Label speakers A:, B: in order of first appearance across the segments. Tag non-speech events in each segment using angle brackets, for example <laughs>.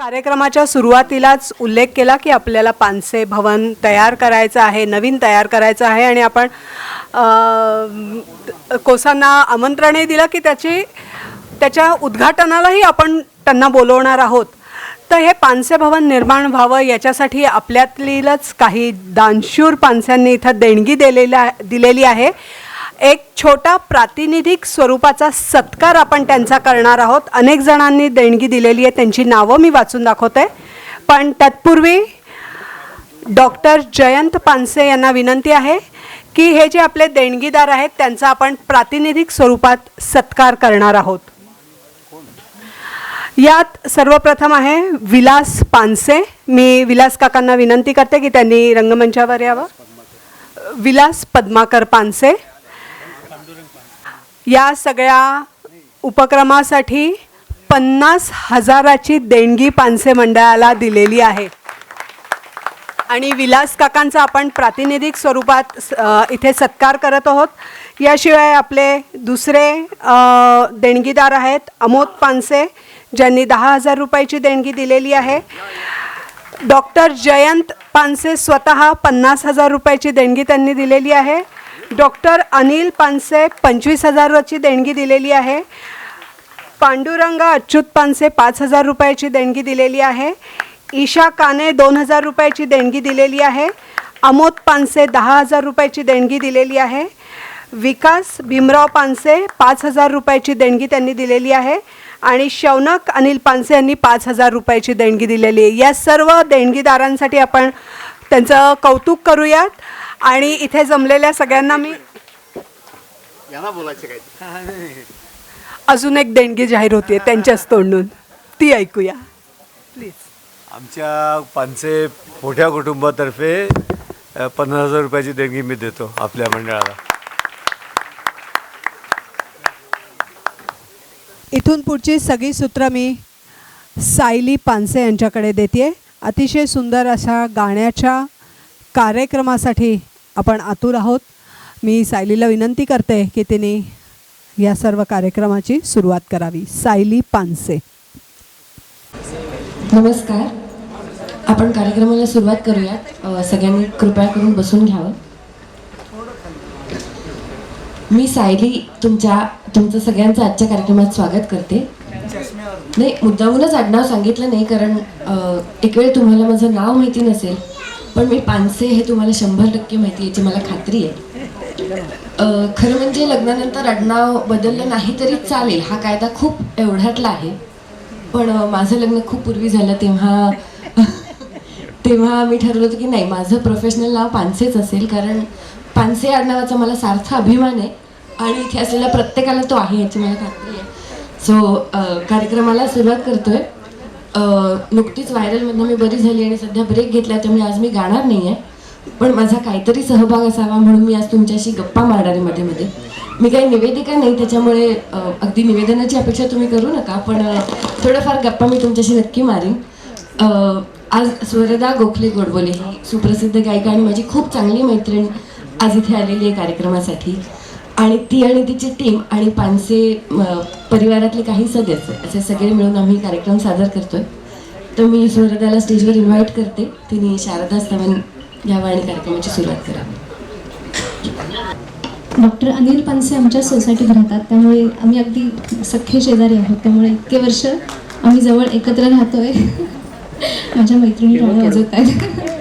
A: कार्यक्रमाच्या सुरुवातीलाच उल्लेख केला की आपल्याला पानसे भवन तयार करायचं आहे नवीन तयार करायचं आहे आणि आपण कोसांना आमंत्रणही दिलं की त्याची त्याच्या उद्घाटनालाही आपण त्यांना बोलवणार आहोत. तर हे पानसे भवन निर्माण व्हावं याच्यासाठी आपल्यातीलच काही दानशूर पानस्यांनी इथं देणगी दिलेल्या दिलेली आहे. एक छोटा प्रातिनिधिक स्वरूपाचा सत्कार आपण त्यांचा करणार आहोत. अनेक जणांनी देणगी दिलेली आहे. त्यांची नावं मी वाचून दाखवते. पण तत्पूर्वी डॉक्टर जयंत पानसे यांना विनंती आहे की हे जे आपले देणगीदार आहेत त्यांचा आपण प्रातिनिधिक स्वरूपात सत्कार करणार आहोत. यात सर्वप्रथम आहे विलास पानसे. मी विलास काकांना विनंती करते की त्यांनी रंगमंचावर यावं. विलास पद्माकर पानसे. या सगळ्या उपक्रमासाठी पन्नास हजाराची देणगी पानसे मंडळाला दिलेली आहे. आणि विलास काकांचा आपण प्रातिनिधिक स्वरूपात इथे सत्कार करत आहोत. याशिवाय आपले दुसरे देणगीदार आहेत अमोद पानसे ज्यांनी दहा हजार रुपयाची देणगी दिलेली आहे. डॉक्टर जयंत पानसे स्वतः पन्नास हजार रुपयाची देणगी त्यांनी दिलेली आहे. डॉक्टर अनिल पानसे पंचवीस हजाराची देणगी दिलेली आहे. पांडुरंग अच्युत पानसे पाच हजार रुपयाची देणगी दिलेली आहे. ईशा काने दोन हजार रुपयाची देणगी दिलेली आहे. अमोद पानसे दहा हजार रुपयाची देणगी दिलेली आहे. विकास भीमराव पानसे पाच हजार रुपयाची देणगी त्यांनी दिलेली आहे. आणि शौनक अनिल पानसे यांनी पाच हजार रुपयाची देणगी दिलेली आहे. या सर्व देणगीदारांसाठी आपण त्यांचं कौतुक करूयात. आणि इथे जमलेल्या सगळ्यांना मी
B: यांना बोलायचं काय?
A: अजून एक देणगी जाहीर होते त्यांच्याच तोंडून. ती ऐकूया. प्लीज
C: आमच्या पानसे मोठ्या कुटुंबातर्फे पन्नास हजार रुपयाची देणगी मी देतो आपल्या मंडळाला.
A: इथून पुढची सगळी सूत्र मी सायली पानसे यांच्याकडे देते अतिशय सुंदर अशा गाण्याच्या कार्यक्रमासाठी आपण आतुर आहोत. मी सायलीला विनंती करते की तिने या सर्व कार्यक्रमाची सुरुवात करावी. सायली पानसे.
D: नमस्कार. आपण कार्यक्रमाला सुरुवात करूयात. सगळ्यांनी कृपया करून बसून घ्यावं मी सायली तुमच्या तुमचं सगळ्यांचं आजच्या कार्यक्रमात स्वागत करते. नाही मुद्दामूनच आडनाव सांगितलं नाही कारण एक वेळ तुम्हाला माझं नाव माहिती नसेल पण मी पानसे हे तुम्हाला शंभर टक्के माहिती याची मला खात्री आहे. खरं म्हणजे लग्नानंतर आडनाव बदललं नाही तरी चालेल हा कायदा खूप एवढ्यातला आहे. पण माझं लग्न खूप पूर्वी झालं तेव्हा <laughs> तेव्हा मी ठरवलं होतं की नाही माझं प्रोफेशनल नाव पानसेच असेल कारण पानसे आडनावाचा मला सार्थ अभिमान आहे आणि इथे असलेल्या प्रत्येकाला तो आहे याची मला खात्री आहे. सो कार्यक्रमाला सुरुवात करतोय. नुकतीच व्हायरलमधनं मी बरी झाली आणि सध्या ब्रेक घेतला त्यामुळे आज मी गाणार नाही आहे. पण माझा काहीतरी सहभाग असावा म्हणून मी आज तुमच्याशी गप्पा मारणार आहे मध्ये मध्ये. मी काही निवेदिका नाही त्याच्यामुळे अगदी निवेदनाची अपेक्षा तुम्ही करू नका पण थोडंफार गप्पा मी तुमच्याशी नक्की मारीन. आज स्वरदा गोखले गोडबोले ही सुप्रसिद्ध गायिका आणि माझी खूप चांगली मैत्रीण आज इथे आलेली आहे कार्यक्रमासाठी. आणि ती आणि तिची टीम आणि पानसे परिवारातले काही सदस्य असे सगळे मिळून आम्ही कार्यक्रम सादर करतोय. तर मी स्वरदाला स्टेजवर इन्व्हाइट करते. तिने शारदा स्तवन घ्यावं आणि कार्यक्रमाची सुरुवात करावी
E: डॉक्टर अनिल पानसे आमच्या सोसायटीत राहतात. त्यामुळे आम्ही अगदी सख्खे शेजारी आहोत. त्यामुळे इतके वर्ष आम्ही जवळ एकत्र राहतोय. <laughs> माझ्या मैत्रिणी वाजवत आहेत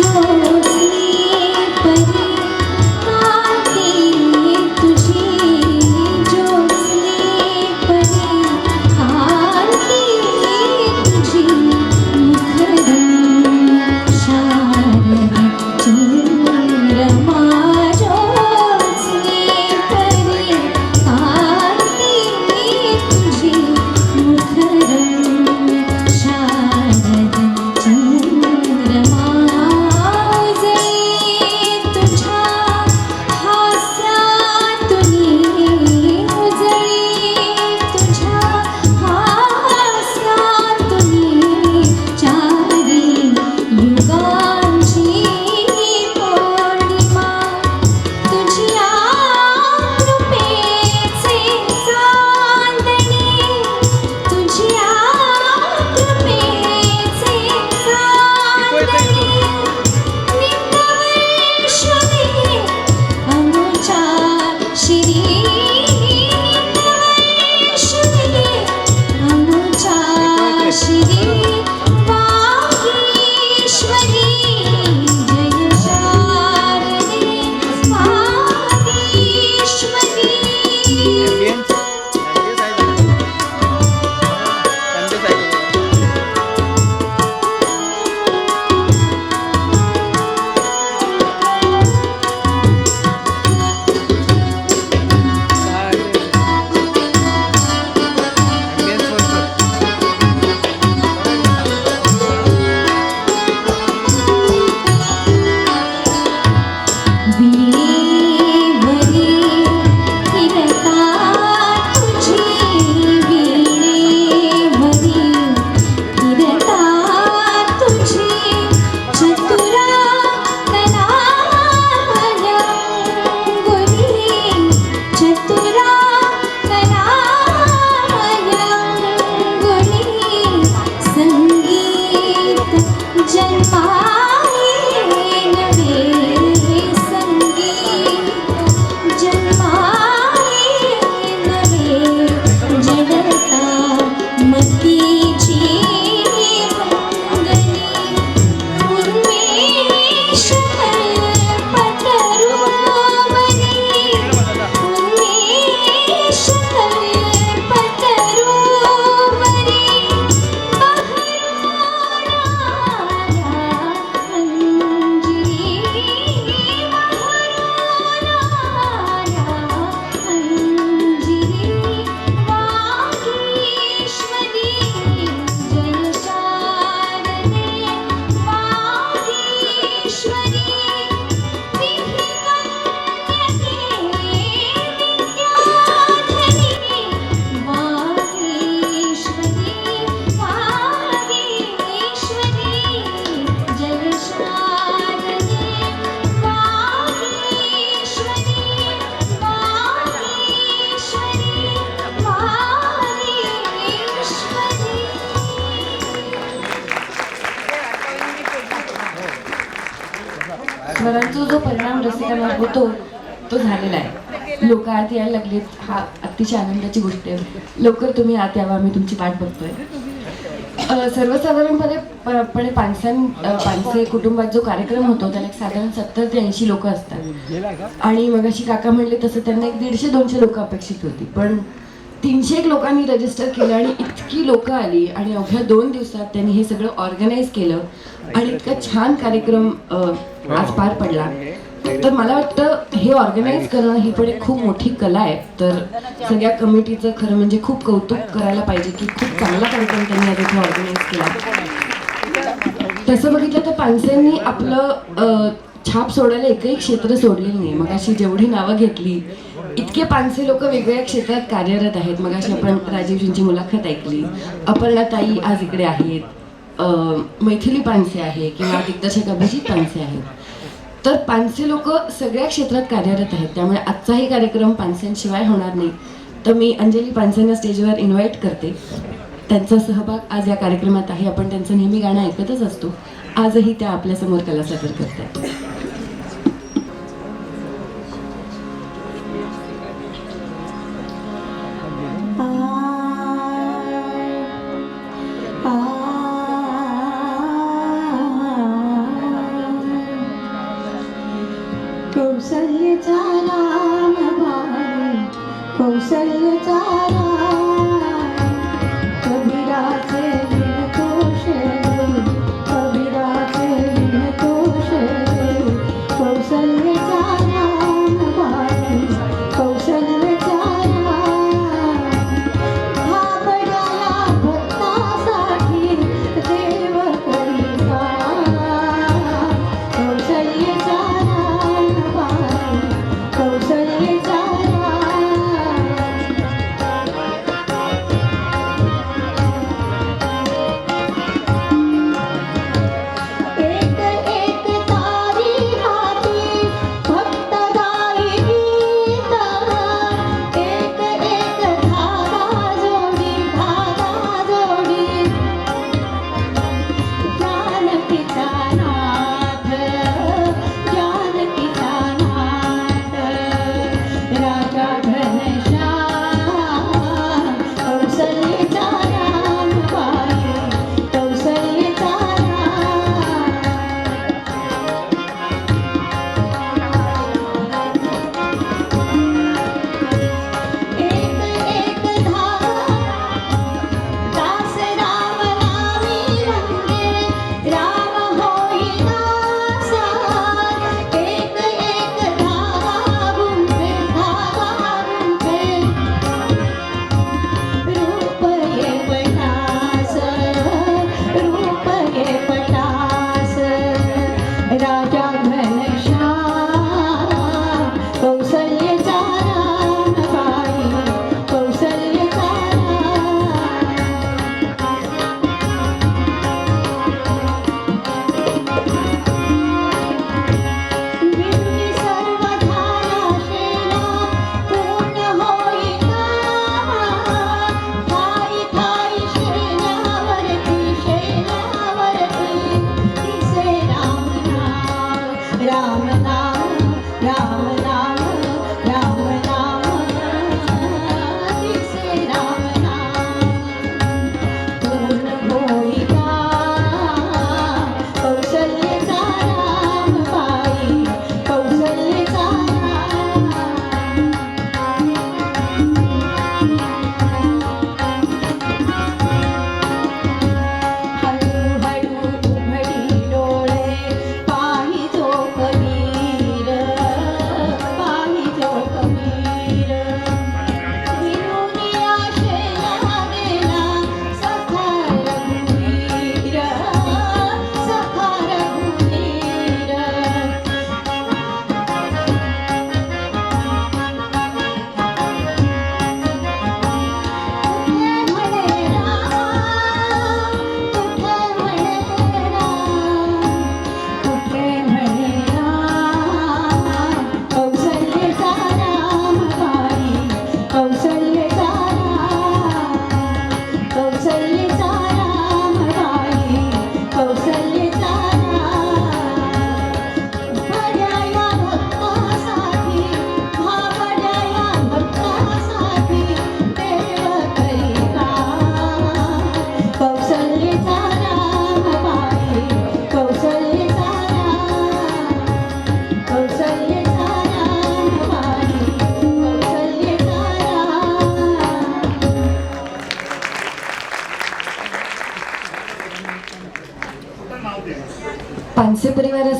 D: Senhor. तो जो परिणाम रसिकांना होतो तो झालेला आहे. लोक आत यायला लागलेत हा अतिशय आनंदाची गोष्ट आहे. लवकर तुम्ही आत यावा आम्ही तुमची वाट बघतोय. सर्वसाधारणपणे पणे पानसान पानसे कुटुंबात जो कार्यक्रम होतो त्याला एक साधारण सत्तर ते ऐंशी लोक असतात. आणि मग अशी काका म्हणले तसं त्यांना एक दीडशे दोनशे लोक अपेक्षित होती. पण तीनशे एक लोकांनी रजिस्टर केलं आणि इतकी लोकं आली आणि अवघ्या दोन दिवसात त्यांनी हे सगळं ऑर्गनाईज केलं. आणि इतका छान कार्यक्रम आज पार पडला. तर मला वाटतं हे ऑर्गनाईज करणं ही पण एक खूप मोठी कला आहे. तर सगळ्या कमिटीचं खरं म्हणजे खूप कौतुक करायला पाहिजे की खूप चांगला कार्यक्रम त्यांनी आज इथे ऑर्गनाईज केला. तसं बघितलं तर पानसेंनी आपलं छाप सोडायला एकही क्षेत्र सोडलेलं नाही मग अशी जेवढी नावं घेतली इतके पानसे लोक वेगवेगळ्या क्षेत्रात कार्यरत आहेत. मग अशी आपण राजीवजींची मुलाखत ऐकली. अपर्णाताई आज इकडे आहेत. मैथिली पानसे आहे किंवा दिग्दर्शक अभिजित पानसे आहेत. तर पानसे लोक सगळ्या क्षेत्रात कार्यरत आहेत. त्यामुळे आजचाही कार्यक्रम पानसेंशिवाय होणार नाही. तर मी अंजली पानसेंना स्टेजवर इन्व्हाइट करते. त्यांचा सहभाग आज या कार्यक्रमात आहे. आपण त्यांचं नेहमी गाणं ऐकतच असतो. आजही त्या आपल्यासमोर कला सादर करतात.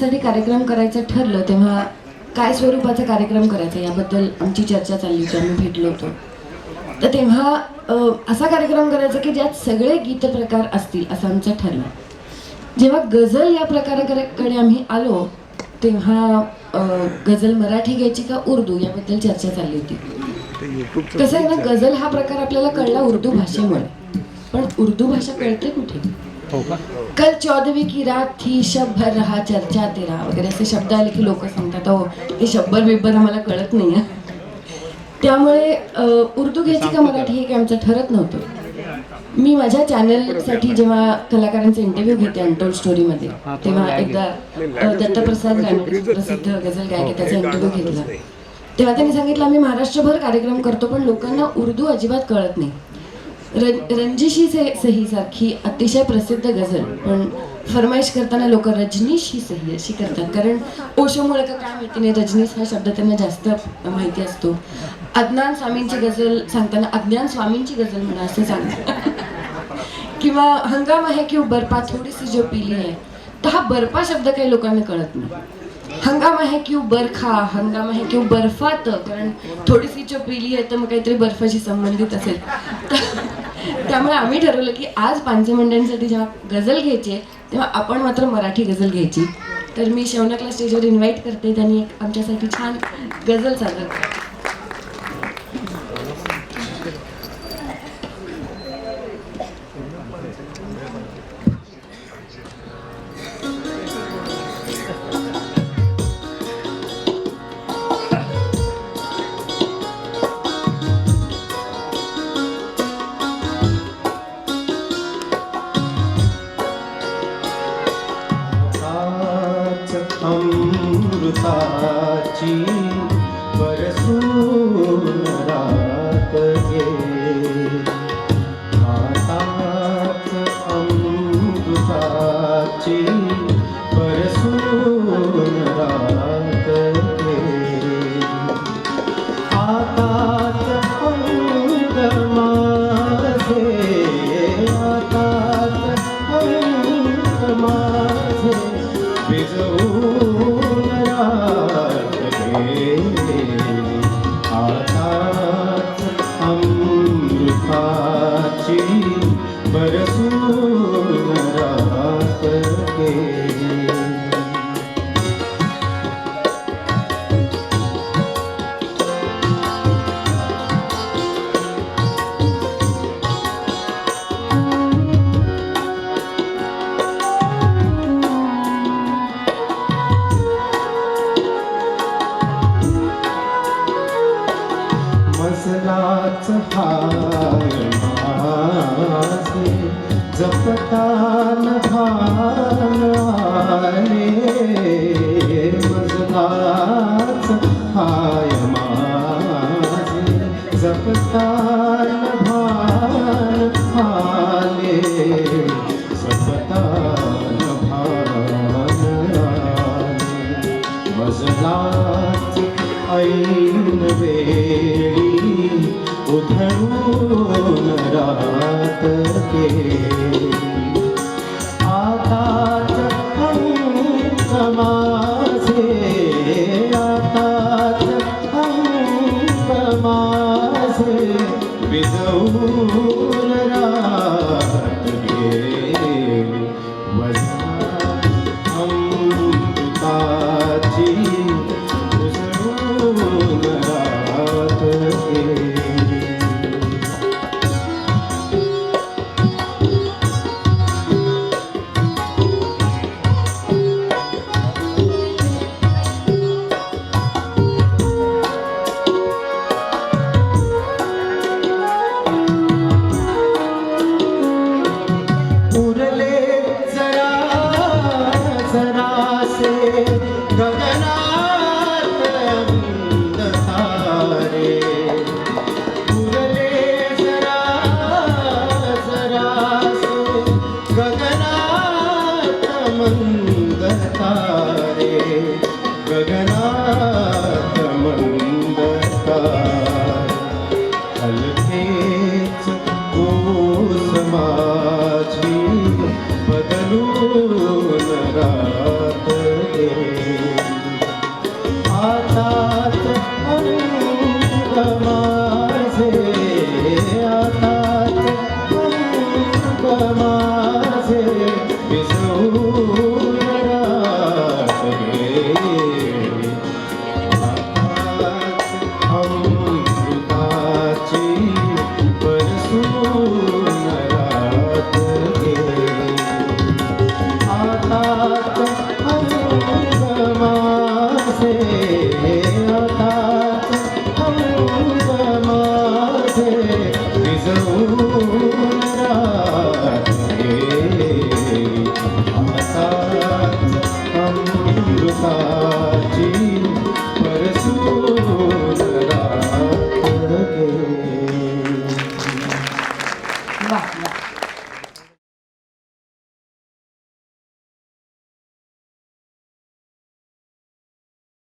D: पानसे कार्यक्रम करायचं ठरलं तेव्हा काय स्वरूपाचा कार्यक्रम करायचा याबद्दल आमची चर्चा चालली होती आम्ही भेटलो होतो. तर तेव्हा असा कार्यक्रम करायचा की ज्यात सगळे गीत प्रकार असतील असं आमचं ठरलं. जेव्हा गझल या प्रकाराकडे आम्ही आलो तेव्हा गझल मराठी घ्यायची का उर्दू याबद्दल चर्चा चालली होती. कसं आहे ना गझल हा प्रकार आपल्याला कळला उर्दू भाषेमुळे. पण उर्दू भाषा कळते कुठे? कल चौदहवीं की रात थी शब भर रहा चर्चा तेरा वगैरे असे शब्द आले की लोक सांगतात हो हे शब्बर बिब्बर आम्हाला कळत नाही आहे त्यामुळे उर्दू घ्यायची का मराठी हे काही आमचं ठरत नव्हतं. मी माझ्या चॅनलसाठी जेव्हा कलाकारांचे इंटरव्ह्यू घेते अनटोल्ड स्टोरीमध्ये तेव्हा एकदा दत्तप्रसाद गाणं प्रसिद्ध गझल गायक आहे, त्याचा इंटरव्ह्यू घेतला. तेव्हा त्यांनी सांगितलं आम्ही महाराष्ट्रभर कार्यक्रम करतो पण लोकांना उर्दू अजिबात कळत नाही. रं रंजिशी से सही सारखी अतिशय प्रसिद्ध गझल पण फरमाईश करताना लोक रजनीश ही सही अशी करतात. कारण ओशोमुळे का काय माहिती नाही रजनीश हा शब्द त्यांना जास्त माहिती असतो. अज्ञान स्वामींची गझल सांगताना अज्ञान स्वामींची गझल म्हणा असं सांगतात. किंवा हंगाम आहे की बर्फा थोडीशी जो पिली आहे तर हा बर्फा शब्द काही लोकांना कळत नाही. हंगाम आहे की बरखा? हंगाम आहे की बर्फात कारण थोडीशी जो पिली आहे तर मग काहीतरी बर्फाशी संबंधित असेल. तर- <laughs> त्यामुळे आम्ही ठरवलं की आज पांचमंडळांसाठी जेव्हा गझल घ्यायची आहे, तेव्हा आपण मात्र मराठी गझल घ्यायची. तर मी शौनकला स्टेजवर इन्व्हाइट करते. त्यांनी एक आमच्यासाठी छान गझल सादर
F: Yeah.